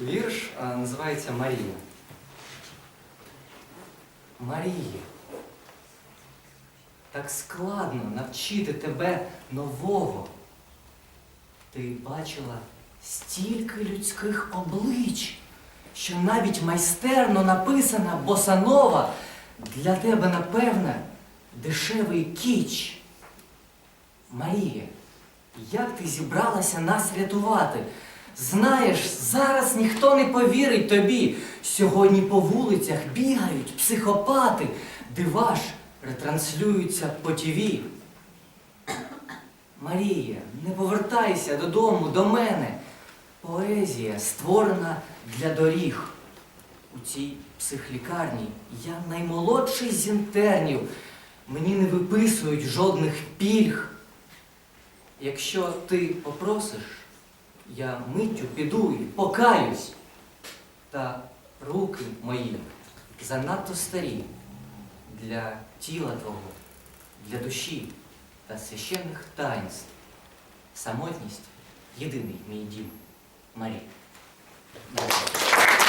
Вірш називається Марія. Марія. Так складно навчити тебе нового. Ти бачила стільки людських облич, що навіть майстерно написана босанова для тебе, напевне, дешевий кіч. Марія, як ти зібралася нас рятувати? Знаєш, зараз ніхто не повірить тобі. Сьогодні по вулицях бігають психопати, дива ж ретранслюються по ТІВІ. Марія, не повертайся додому до мене. Поезія створена для доріг. У цій психлікарні я наймолодший з інтернів. Мені не виписують жодних пільг. Якщо ти попросиш, я миттю піду і покаюсь. Та руки мої занадто старі для тіла твого, для душі та священних таїнств. Самотність єдиний мій дім. Марія.